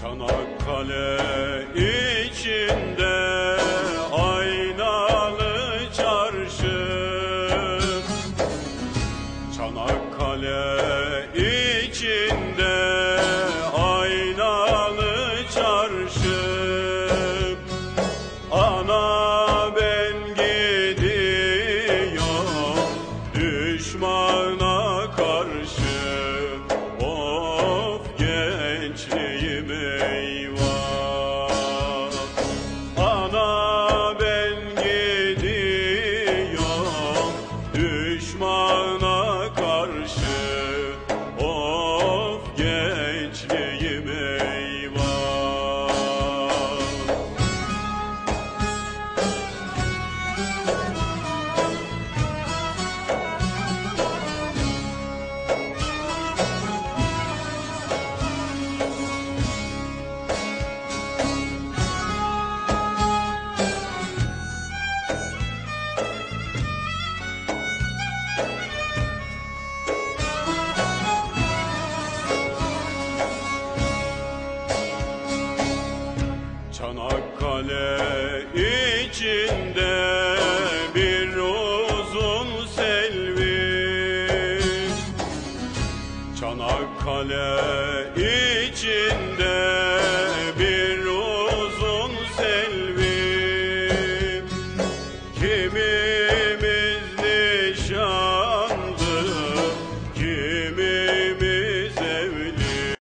Çanakkale içinde aynalı çarşı. Çanakkale içinde aynalı çarşı. Ana ben gidiyorum düşmana karşı. Of gençliğim Çanakkale içinde bir uzun selvi Çanakkale içinde